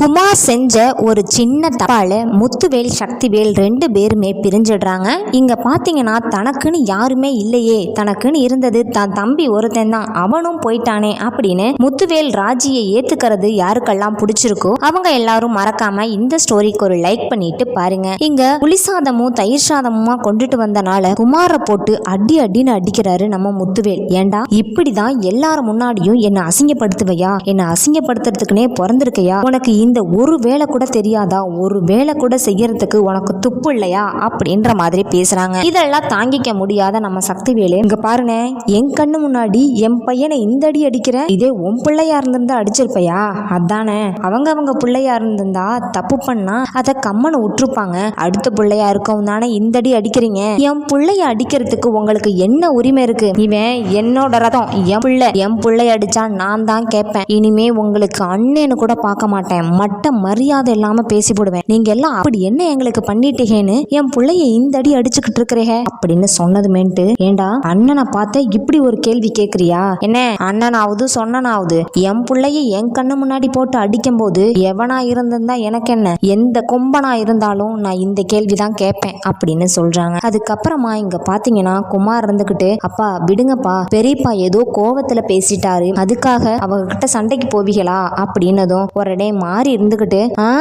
குமார் செஞ்ச ஒரு சின்ன தப்பால முத்துவேல் சக்திவேல் ரெண்டு பேருமே பிரிஞ்சிடுறாங்க. இங்க பாத்தீங்கன்னா தனக்குன்னு யாருமே இல்லையே. தனக்குன்னு இருந்தது தான் தம்பி ஒருத்தன் தான். அவனும் போயிட்டானே அப்படின்னு முத்துவேல் ராஜியை ஏத்துக்கிறது யாருக்கெல்லாம் பிடிச்சிருக்கோ அவங்க எல்லாரும் மறக்காம இந்த ஸ்டோரிக்கு ஒரு லைக் பண்ணிட்டு பாருங்க. இங்க புளி சாதமும் தயிர் சாதமுமா கொண்டுட்டு வந்தனால குமாரை போட்டு அடி அடின்னு அடிக்கிறாரு நம்ம முத்துவேல். ஏண்டா இப்படிதான் எல்லாரும் முன்னாடியும் என்ன அசிங்கப்படுத்துவையா? என்ன அசிங்கப்படுத்துறதுக்குனே பிறந்திருக்கையா? உனக்கு இந்த ஒரு வேலை கூட தெரியாதா? ஒரு வேலை கூட செய்யறதுக்கு உனக்கு துப்பு இல்லையா? அப்படின்ற மாதிரி பேசுறாங்க. இதெல்லாம் தாங்கிக்க முடியாத நம்ம சக்தி வேலு இங்க பாருங்க என் கண்ணு முன்னாடி என் பையனை இந்த அடி அடிக்கிற? இதே உன் பிள்ளையா இருந்திருந்தா அடிச்சிருப்பையா? அதானே. அவங்க அவங்க பிள்ளையா இருந்திருந்தா தப்பு பண்ணா அதை கம்மனை விட்டுருப்பாங்க. அடுத்த பிள்ளையா இருக்கவும் தானே இந்த அடி அடிக்கிறீங்க. என் பிள்ளைய அடிக்கிறதுக்கு உங்களுக்கு என்ன உரிமை இருக்கு? இவன் என்னோட ரதம் என் பிள்ளை. என் பிள்ளைய அடிச்சா நான் தான் கேட்பேன். இனிமே உங்களுக்கு அண்ணேன்னு கூட பார்க்க மாட்டேன். மட்ட மரியாதை இல்லாம பேசி போடுவேன். நீங்க எல்லாம் அப்படி என்ன எங்களுக்கு பண்ணிட்டீங்கன்னு என் பிள்ளைய இந்த அடி அடிச்சுக்கிட்டு இருக்கிறீங்க? அப்படின்னு சொன்னதுமேன்ட்டு ஏண்டா அண்ணனை பார்த்த இப்படி ஒரு கேள்வி கேக்குறியா? என்ன அண்ணனாவது சொன்னனாவது என் பிள்ளைய என் கண்ணு முன்னாடி போட்டு அடிக்கும் போது எவனா இருந்திருந்தா எனக்கு என்ன? எந்த கொம்பனா இருந்தாலும் நான் இந்த கேள்விதான் கேட்பேன் அப்படின்னு சொல்றாங்க. அதுக்கப்புறமா இங்க பாத்தீங்கன்னா குமார் இருந்துகிட்டு அப்பா விடுங்கப்பா பெரியப்பா ஏதோ கோவத்துல பேசிட்டாரு. அதுக்காக அவங்க கிட்ட சண்டைக்கு போவீங்களா அப்படின்னதும் உடனே மாறி இருந்துகிட்டு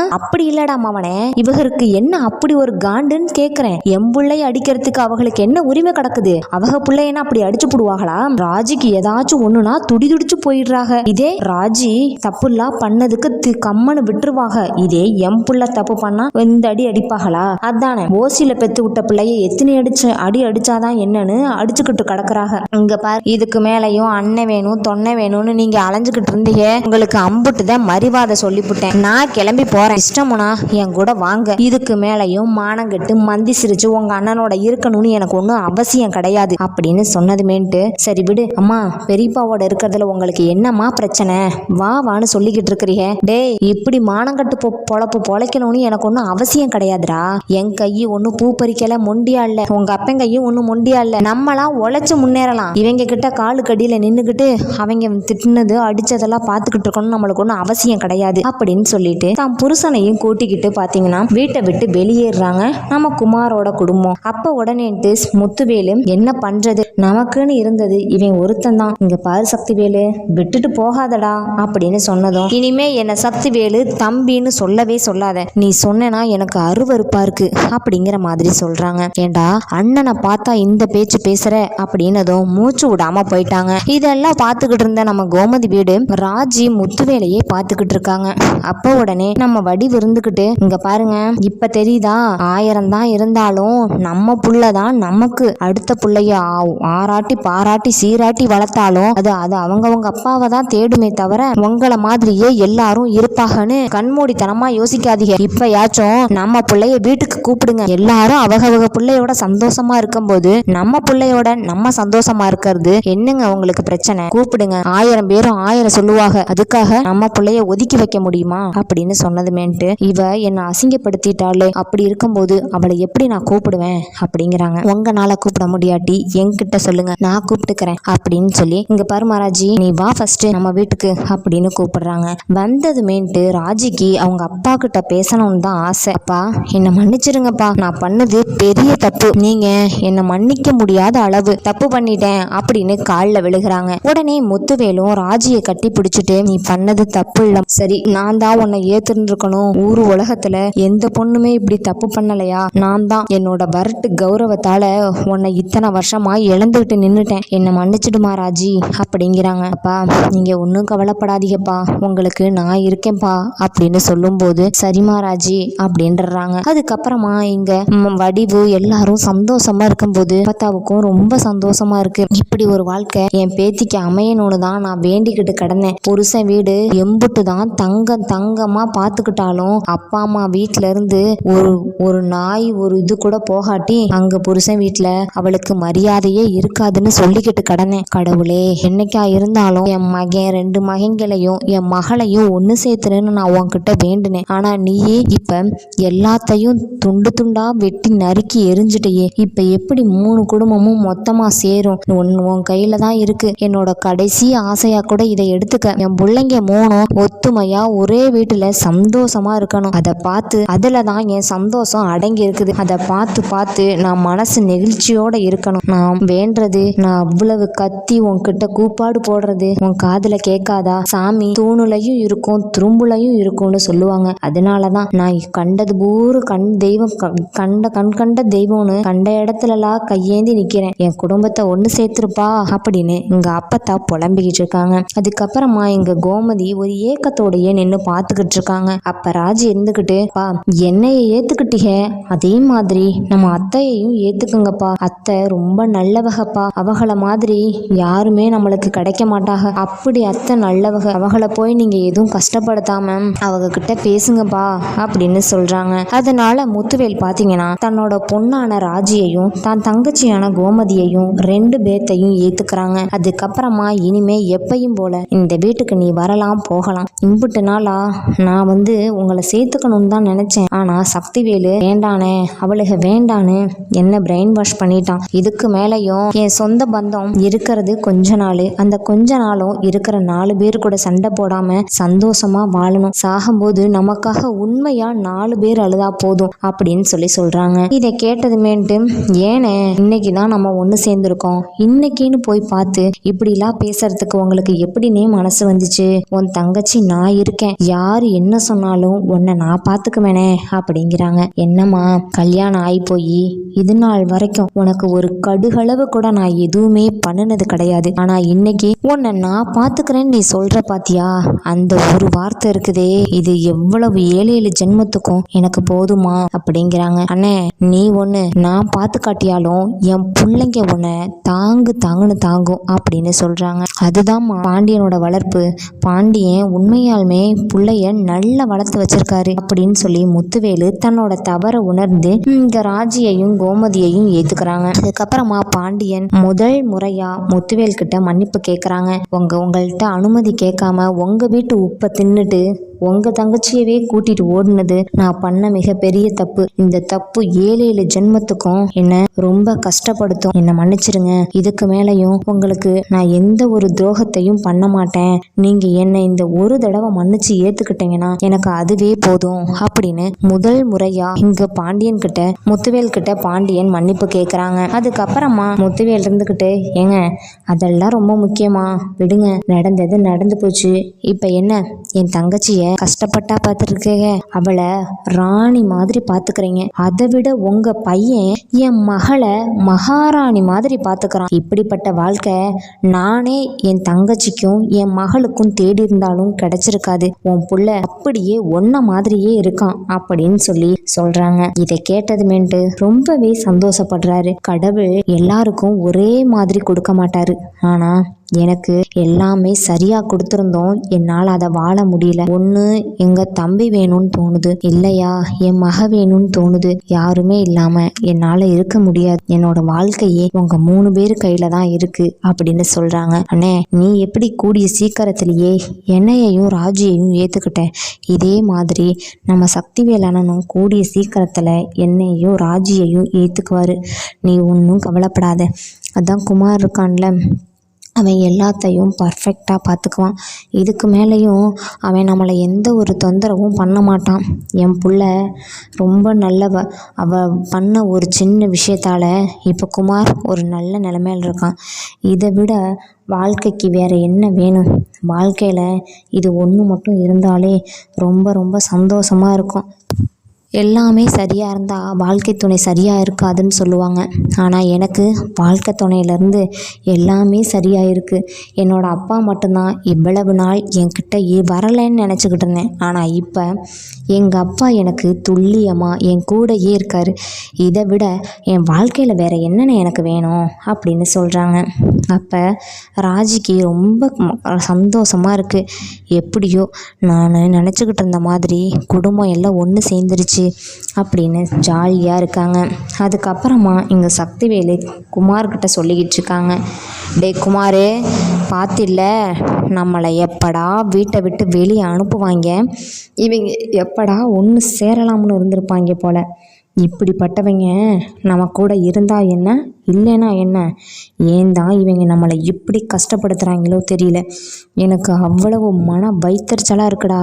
அப்படி இல்லடா மாவனே இவருக்கு என்ன அப்படி ஒரு காண்டுன்னு கேக்குறேன். என் பிள்ளைய அடிக்கிறதுக்கு அவங்களுக்கு என்ன உரிமை கிடக்குது? அவக பிள்ளையனா அப்படி அடிச்சு போடுவாங்களா ராஜிக்கு ஏதாச்சும் ஒண்ணுனா துடி துடிச்சு போயிடுறாங்க இதே ராஜி தப்புலாம் பண்ணதுக்கு தி- கம்மனு விட்டுருவாங்க இதே என் புள்ள தப்பு பண்ணா இந்த அடி அடிப்பாங்களா அதானே ஓசியில பெத்து விட்ட பிள்ளைய எத்தனை அடிச்சு அடி அடிச்சாதான் என்னன்னு அடிச்சுக்கிட்டு கிடக்குறாங்க இங்க பாரு இதுக்கு மேலையும் அண்ணன் வேணும் தொன்னை வேணும்னு நீங்க அலைஞ்சுக்கிட்டு இருந்தீங்க. உங்களுக்கு அம்புட்டு தான் சொல்லிவிட்டேன் நான் கிளம்பி போறேன். இஷ்டமுனா என் கூட வாங்க. இதுக்கு மேலையும் மானங்கெட்டு மந்தி சிரிச்சு உங்க அண்ணனோட இருக்கணும்னு எனக்கு ஒன்றும் அவசியம் கிடையாது அப்படின்னு சொன்னதுமேன்ட்டு சரி விடு. அம்மா பெரியப்பாவோட இருக்கிறதுல உங்களுக்கு என்னம்மா பிரச்சனை? வா வான்னு சொல்லிக்கிட்டு இருக்கிறீங்க. டேய் இப்படி மானங்கட்டு பொ பொழப்பு பொழைக்கணும்னு எனக்கு ஒன்றும் அவசியம் கிடையாதுடா. என் கையை ஒன்றும் பூ பறிக்கல மொண்டியா இல்லை. உங்க அப்பன் கையும் ஒன்றும் மொண்டியா இல்லை. நம்மளாம் உழைச்சு முன்னேறலாம். இவங்க கிட்ட காலு கடியில நின்றுக்கிட்டு அவங்க திட்டினது அடிச்சதெல்லாம் பார்த்துக்கிட்டு இருக்கணும்னு நம்மளுக்கு ஒன்றும் அவசியம் கிடையாது அப்படின்னு சொல்லிட்டு தான் புருஷனையும் கூட்டிக்கிட்டு பாத்தீங்கன்னா வீட்டை விட்டு வெளியேறுறாங்க நம்ம குமாரோட குடும்பம். அப்ப உடனேட்டு முத்துவேலு என்ன பண்றது? நமக்குன்னு இருந்தது இவன் ஒருத்தன் தான். இங்க பாரு சக்திவேலு விட்டுட்டு போகாதடா அப்படின்னு சொன்னதும் இனிமே என்ன சக்திவேலு தம்பின்னு சொல்லவே சொல்லாத. நீ சொன்னா எனக்கு அருவருப்பா இருக்கு அப்படிங்கிற மாதிரி சொல்றாங்க. ஏண்டா அண்ணனை பார்த்தா இந்த பேச்சு பேசுற? அப்படின்னதும் மூச்சு விடாம போயிட்டாங்க. இதெல்லாம் பார்த்துக்கிட்டு இருந்த நம்ம கோமதி வீடு ராஜி முத்துவேலையே பார்த்துக்கிட்டு இருக்காங்க. அப்போ உடனே நம்ம வடி விருந்துகிட்டு இங்க பாருங்க இப்ப தெரியுதா? ஆயிரம் தான் இருந்தாலும் நம்ம புள்ளதான் நமக்கு. அடுத்த புள்ளைய ஆராட்டி பாராட்டி சீராட்டி வளர்த்தாலும் அது அது அவங்கவங்க அப்பாவை தான் தேடுமே தவிர உங்களை மாதிரியே எல்லாரும் இருப்பாங்கன்னு கண்மூடித்தனமா யோசிக்காதீங்க. இப்பயாச்சும் நம்ம பிள்ளைய வீட்டுக்கு கூப்பிடுங்க. எல்லாரும் அவகவக பிள்ளையோட சந்தோஷமா இருக்கும்போது நம்ம பிள்ளையோட நம்ம சந்தோஷமா இருக்கிறது என்னங்க உங்களுக்கு பிரச்சனை? கூப்பிடுங்க. ஆயிரம் பேரும் ஆயிரம் சொல்லுவாங்க. அதுக்காக நம்ம பிள்ளைய ஒதுக்கி வைக்க முடியுமா? அப்படின்னு சொன்னதுமேன்ட்டு இவ என்னை அசிங்கப்படுத்திட்டாளே அப்படி இருக்கும்போது அவளை எப்படி நான் கூப்பிடுவேன்? அப்படிங்கிறாங்க. உங்களால கூப்பிட முடியாட்டி என்கிட்ட சொல்லுங்க நான் கூப்பிட்டுக்கிறேன் அப்படின்னு சொல்லி இங்க பாரு மகாராஜி நீ வா ஃபர்ஸ்ட் நம்ம வீட்டுக்கு அப்படின்னு கூப்பிடுறாங்க. வந்ததுமேன்ட்டு ராஜிக்கு அவங்க அப்பா கிட்ட பேசணும்னு தான் ஆசை. அப்பா என்னை மன்னிச்சிருங்கப்பா நான் பண்ணது பெரிய தப்பு. நீங்க என்னை மன்னிக்க முடியாத அளவு தப்பு பண்ணிட்டேன் அப்படின்னு காலில் விழுகிறாங்க. உடனே முத்துவேலும் ராஜியை கட்டி பிடிச்சிட்டு நீ பண்ணது தப்பு இல்ல. சரி நான் தான் உன்னை ஏத்துருக்கணும் ஊர் உலகத்துல எந்த பொண்ணுமே இப்படி தப்பு பண்ணலையா? நான் தான். என்னோட வரட்டு கௌரவத்தால உன்னை இத்தனை வருஷமா இழந்துகிட்டு நின்னுட்டேன். என்னை மன்னிச்சிடுமா ராஜி? அப்படிங்கிறாங்க. அப்பா நீங்க ஒன்றும் கவலைப்படாதீங்கப்பா. உங்களுக்கு நான் இருக்கேன்ப்பா அப்படின்னு சொல்லும்போது சரிமா ராஜி அப்படின்றாங்க. அதுக்கப்புறமா இங்க வடிவு எல்லாரும் சந்தோஷமா இருக்கும்போது பத்தாவுக்கும் ரொம்ப சந்தோஷமா இருக்கு. இப்படி ஒரு வாழ்க்கை என் பேத்திக்கு அமையணும்னு தான் நான் வேண்டிக்கிட்டு கிடந்தேன். புருஷன் வீடு எம்புட்டு தான் தங்கம் தான் தங்கமா பார்த்துக்கிட்டாலும் அப்பா அம்மா வீட்ல இருந்து ஒரு ஒரு நாய் ஒரு இது கூட போகாட்டி அங்க புருஷன் வீட்ல அவளுக்கு மரியாதையே இருக்காதுன்னு சொல்லிக்கிட்டு கடனேன் கடவுளே என்னைக்கா இருந்தாலும் என் மகன் ரெண்டு மகன்களையும் என் மகளையும் ஒன்று சேர்த்துறேன்னு நான் உன்கிட்ட வேண்டினேன். ஆனா நீயே இப்ப எல்லாத்தையும் துண்டு துண்டா வெட்டி நறுக்கி எரிஞ்சிட்டியே. இப்ப எப்படி மூணு குடும்பமும் மொத்தமா சேரும்? உன் உன் கையில தான் இருக்கு. என்னோட கடைசி ஆசையா கூட இதை எடுத்துக்க. என் பிள்ளைங்க மூணும் ஒத்துமையா ஒரே வீட்டில் சந்தோஷமா இருக்கணும். அதை பார்த்து அதில் தான் என் சந்தோஷம் அடங்கி இருக்குது அதை பார்த்து பார்த்து நான் மனசு நெகிழ்ச்சியோட இருக்கணும். நான் வேண்டது நான் அவ்வளவு கத்தி உன்கிட்ட கூப்பாடு போடுறது உன் காதில் கேட்காதா? சாமி தூணுலையும் இருக்கும் துரும்புலையும் இருக்கும்னு சொல்லுவாங்க. அதனால தான் நான் கண்டது பூரு கண் தெய்வம் க- கண்ட கண் கண்ட தெய்வம்னு கண்ட இடத்துலலாம் கையேந்தி நிக்கிறேன். என் குடும்பத்தை ஒன்று சேர்த்துருப்பா அப்படின்னு எங்க அப்பத்தா புலம்பிக்கிட்டு இருக்காங்க. அதுக்கப்புறமா எங்க கோமதி ஒரு ஏக்கத்தோடையே நின்று பார்த்துக்கிட்டு இருக்காங்க அப்ப ராஜி இருந்துக்கிட்டு பா என்னைய ஏத்துக்கிட்டீங்க அதே மாதிரி நம்ம அத்தையையும் ஏத்துக்குங்கப்பா. அத்தை ரொம்ப நல்லவகப்பா. அவகள மாதிரி யாருமே நம்மளுக்கு கிடைக்க மாட்டாங்க அப்படி அத்தை நல்லவக அவகளை போய் நீங்க எதுவும் கஷ்டப்படுத்தாம அவங்க கிட்ட பேசுங்கப்பா அப்படின்னு சொல்றாங்க. அதனால முத்துவேல் பாத்தீங்கன்னா தன்னோட பொண்ணான ராஜியையும் தான் தங்கச்சியான கோமதியையும் ரெண்டு பேர்த்தையும் ஏத்துக்கிறாங்க. அதுக்கப்புறமா இனிமே எப்பையும் போல இந்த வீட்டுக்கு நீ வரலாம் போகலாம். இம்புட்டு நாளா நான் வந்து உங்களை சேர்த்துக்கணும்னு தான் நினைச்சேன். ஆனா சக்திவேலு வேண்டானே அவளுக வேண்டான்னு என்ன பிரெயின் வாஷ் பண்ணிட்டான். இதுக்கு மேலேயும் என் சொந்த பந்தம் இருக்கிறது கொஞ்ச நாள். அந்த கொஞ்ச நாளும் இருக்கிற நாலு பேர் கூட சண்டை போடாம சந்தோஷமா வாழணும். சாகும்போது நமக்காக உண்மையா நாலு பேர் அழுதா போதும் அப்படின்னு சொல்லி சொல்றாங்க. இதை கேட்டதுமேட்டு ஏனே இன்னைக்கு தான் நம்ம ஒன்று சேர்ந்துருக்கோம். இன்னைக்குன்னு போய் பார்த்து இப்படிலாம் பேசுறதுக்கு உங்களுக்கு எப்படின்னே மனசு வந்துச்சு? உன் தங்கச்சி நான் இருக்கேன். யார் என்ன சொன்னாலும் உன்னை நான் பார்த்துக்குவேனே அப்படிங்கிறாங்க. என்னம்மா கல்யாணம் ஆகி போய் இது நாள் வரைக்கும் உனக்கு ஒரு கடுகளவு கூட நான் எதுவுமே பண்ணினது கிடையாது. ஆனால் இன்னைக்கு உன்னை நான் பார்த்துக்கிறேன்னு நீ சொல்ற பாத்தியா? அந்த ஒரு வார்த்தை இருக்குதே. இது எவ்வளவு ஏழு ஏழு ஜென்மத்துக்கும் எனக்கு போதுமா அப்படிங்கிறாங்க. அண்ணே நீ ஒன்று நான் பார்த்து காட்டியாலும் என் பிள்ளைங்க உன்னை தாங்கு தாங்குன்னு தாங்கும் அப்படின்னு சொல்றாங்க. அதுதான்மா பாண்டியனோட வளர்ப்பு. பாண்டியன் உண்மையாலுமே புள்ளைய நல்லா வளர்த்து வச்சிருக்காரு அப்படின்னு சொல்லி முத்துவேலு தன்னோட தவறை உணர்ந்து இங்க ராஜியையும் கோமதியையும் ஏத்துக்கிறாங்க. அதுக்கப்புறமா பாண்டியன் முதல் முறையா முத்துவேல் கிட்ட மன்னிப்பு கேட்குறாங்க உங்க உங்கள்கிட்ட அனுமதி கேட்காம உங்க வீட்டு உப்பை தின்னுட்டு உங்கள் தங்கச்சியவே கூட்டிட்டு ஓடினது நான் பண்ண மிகப்பெரிய தப்பு. இந்த தப்பு ஏழு ஏழு ஜென்மத்துக்கும் என்னை ரொம்ப கஷ்டப்படுத்தும். என்னை மன்னிச்சிருங்க. இதுக்கு மேலேயும் உங்களுக்கு நான் எந்த ஒரு துரோகத்தையும் பண்ண மாட்டேன். நீங்கள் என்னை இந்த ஒரு தடவை மன்னிச்சு ஏற்றுக்கிட்டீங்கன்னா எனக்கு அதுவே போதும் அப்படின்னு முதல் முறையா இங்க பாண்டியன் கிட்ட முத்துவேல் கிட்ட பாண்டியன் மன்னிப்பு கேட்குறாங்க அதுக்கப்புறமா முத்துவேல் இருந்துக்கிட்டு ஏங்க அதெல்லாம் ரொம்ப முக்கியமா? விடுங்க. நடந்தது நடந்து போச்சு. இப்போ என்ன? என் தங்கச்சியை கஷ்டப்பட்டா பார்த்துருக்கீங்க. அவளை ராணி மாதிரி பார்த்துக்கிறீங்க. அதை விட உங்க பையன் என் மகளை மகாராணி மாதிரி பார்த்துக்கிறான். இப்படிப்பட்ட வாழ்க்கை நானே என் தங்கச்சிக்கும் என் மகளுக்கும் தேடி இருந்தாலும் கிடைச்சிருக்காது. உன் புள்ள அப்படியே ஒன்ன மாதிரியே இருக்கான் அப்படின்னு சொல்லி சொல்றாங்க. இதை கேட்டதுமேட்டு ரொம்பவே சந்தோஷப்படுறாரு. கடவுள் எல்லாருக்கும் ஒரே மாதிரி கொடுக்க மாட்டாரு. ஆனா எனக்கு எல்லாமே சரியா கொடுத்துருந்தோம். என்னால் அதை வாழ முடியல. ஒன்று எங்க தம்பி வேணும்னு தோணுது. இல்லையா என் மக வேணும்னு தோணுது. யாருமே இல்லாம என்னால் இருக்க முடியாது. என்னோட வாழ்க்கையே உங்க மூணு பேர் கையில தான் இருக்கு அப்படின்னு சொல்றாங்க. அண்ணே நீ எப்படி கூடிய சீக்கிரத்திலேயே என்னையையும் ராஜியையும் ஏத்துக்கிட்ட? இதே மாதிரி நம்ம சக்தி அண்ணனும் கூடிய சீக்கிரத்துல என்னையும் ராஜியையும் ஏத்துக்குவாரு. நீ ஒன்றும் கவலைப்படாத. அதான் குமார் இருக்கான்ல. அவன் எல்லாத்தையும் பர்ஃபெக்டாக பார்த்துக்குவான். இதுக்கு மேலேயும் அவன் நம்மளை எந்த ஒரு தொந்தரவும் பண்ண மாட்டான். என் புள்ள ரொம்ப நல்லவ. அவ பண்ண ஒரு சின்ன விஷயத்தால் இப்போ குமார் ஒரு நல்ல நிலைமையில் இருக்கான். இதை விட வாழ்க்கைக்கு வேறு என்ன வேணும்? வாழ்க்கையில் இது ஒன்று மட்டும் இருந்தாலே ரொம்ப ரொம்ப சந்தோஷமாக இருக்கும். எல்லாமே சரியாக இருந்தால் வாழ்க்கை துணை சரியாக இருக்காதுன்னு சொல்லுவாங்க. ஆனால் எனக்கு வாழ்க்கை துணையிலேருந்து எல்லாமே சரியாக இருக்குது என்னோடய அப்பா மட்டும்தான் இவ்வளவு நாள் என்கிட்ட வரலைன்னு நினச்சிக்கிட்டு இருந்தேன். ஆனால் இப்போ எங்கள் அப்பா எனக்கு துல்லியமாக என் கூடயே இருக்கார். இதை விட என் வாழ்க்கையில் வேறு என்னென்ன எனக்கு வேணும் அப்படின்னு சொல்கிறாங்க அப்போ ராஜிக்கு ரொம்ப ம- இருக்குது எப்படியோ நான் நினச்சிக்கிட்டு இருந்த மாதிரி குடும்பம் எல்லாம் ஒன்று சேர்ந்துருச்சு. அப்படின்னு ஜாலியாக இருக்காங்க. அதுக்கப்புறமா இங்கே சக்திவேலு குமார்கிட்ட சொல்லிக்கிட்டு இருக்காங்க டே குமார் பார்த்தில்ல நம்மளை எப்படா வீட்டை விட்டு வெளியே அனுப்புவாங்க? இவங்க எப்படா ஒன்று சேரலாம்னு இருந்திருப்பாங்க போல. இப்படிப்பட்டவங்க நம்ம கூட இருந்தா என்ன இல்லைனா என்ன? ஏன் தான் இவங்க நம்மளை இப்படி கஷ்டப்படுத்துகிறாங்களோ தெரியல. எனக்கு அவ்வளவு மன வைத்தறிச்சலாக இருக்குடா.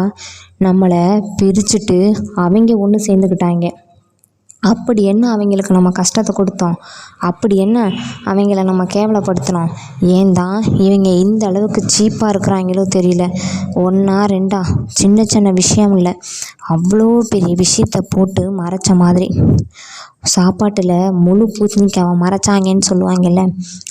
நம்மளை பிரிச்சுட்டு அவங்க ஒன்று சேர்ந்துக்கிட்டாங்க. அப்படி என்ன அவங்களுக்கு நம்ம கஷ்டத்தை கொடுத்தோம்? அப்படி என்ன அவங்கள நம்ம கேவலப்படுத்தினோம்? ஏன் தான் இவங்க இந்த அளவுக்கு சீப்பாக இருக்கிறாங்களோ தெரியல. ஒன்றா ரெண்டா? சின்ன சின்ன விஷயம் இல்லை. அவ்வளோ பெரிய விஷயத்த போட்டு மறைச்ச மாதிரி. சாப்பாட்டில் முழு பூசணிக்காவை மறைச்சாங்கன்னு சொல்லுவாங்கல்ல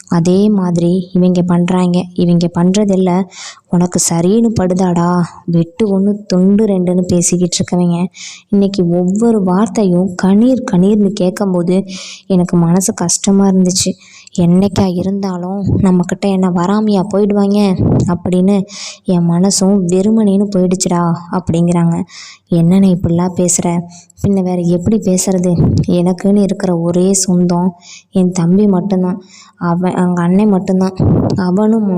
அதே மாதிரி இவங்க பண்ணுறாங்க இவங்க பண்ணுறதில்ல உனக்கு சரின்னு படுதாடா வெட்டு ஒன்று தொண்டு ரெண்டுன்னு பேசிக்கிட்டு இருக்கவங்க. இன்னைக்கு ஒவ்வொரு வார்த்தையும் கண்ணீர் கண்ணீர்னு கேட்கும்போது எனக்கு மனசு கஷ்டமாக இருந்துச்சு. என்னைக்கா இருந்தாலும் நம்மக்கிட்ட என்ன வராமையா போயிடுவாங்க? அப்படின்னு என் மனசும் வெறுமனேன்னு போயிடுச்சுடா அப்படிங்கிறாங்க. என்னண்ணே இப்படிலாம் பேசுகிற பின்ன வேறு எப்படி பேசுறது? எனக்குன்னு இருக்கிற ஒரே சொந்தம் என் தம்பி மட்டும்தான். அவன் எங்கள் அண்ணன் மட்டும்தான். அவனும்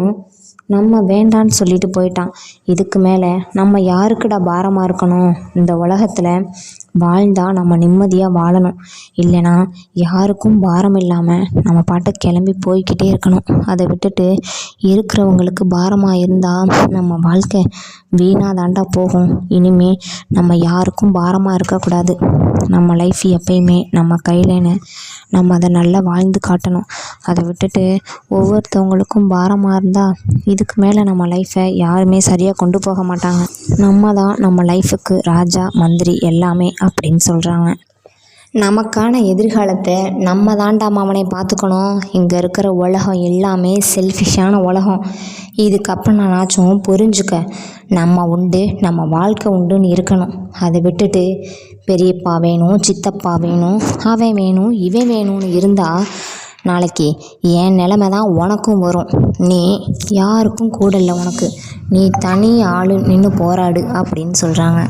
நம்ம வேண்டான்னு சொல்லிட்டு போயிட்டான். இதுக்கு மேலே நம்ம யாருக்குடா பாரமாக இருக்கணும்? இந்த உலகத்தில் வாழ்ந்தால் நம்ம நிம்மதியாக வாழணும். இல்லைனா யாருக்கும் பாரம் இல்லாமல் நம்ம பாட்டு கிளம்பி போய்கிட்டே இருக்கணும். அதை விட்டுட்டு இருக்கிறவங்களுக்கு பாரமாக இருந்தால் நம்ம வாழ்க்கை வீணாக தாண்டா போகும். இனிமே நம்ம யாருக்கும் பாரமாக இருக்கக்கூடாது நம்ம லைஃப் எப்பயுமே நம்ம கையிலன்னு நம்ம அதை நல்லா வாழ்ந்து காட்டணும். அதை விட்டுட்டு ஒவ்வொருத்தவங்களுக்கும் பாரமாக இருந்தால் இதுக்கு மேலே நம்ம லைஃப்பை யாருமே சரியாக கொண்டு போக மாட்டாங்க. நம்ம தான் நம்ம லைஃபுக்கு ராஜா மந்திரி எல்லாமே அப்படின்னு சொல்கிறாங்க நமக்கான எதிர்காலத்தை நம்ம தாண்டா மாமனை பார்த்துக்கணும். இங்கே இருக்கிற உலகம் எல்லாமே செல்ஃபிஷான உலகம். இதுக்கப்புறம்னாச்சும் புரிஞ்சுக்க. நம்ம உண்டு நம்ம வாழ்க்கை உண்டுன்னு இருக்கணும். அதை விட்டுட்டு பெரியப்பா வேணும் சித்தப்பா வேணும் அவன் வேணும் இவன் வேணும்னு இருந்தால் நாளைக்கு என் நிலமை தான் உனக்கும் வரும். நீ யாருக்கும் கூட இல்லை உனக்கு. நீ தனி ஆளு நின்று போராடு அப்படின்னு சொல்கிறாங்க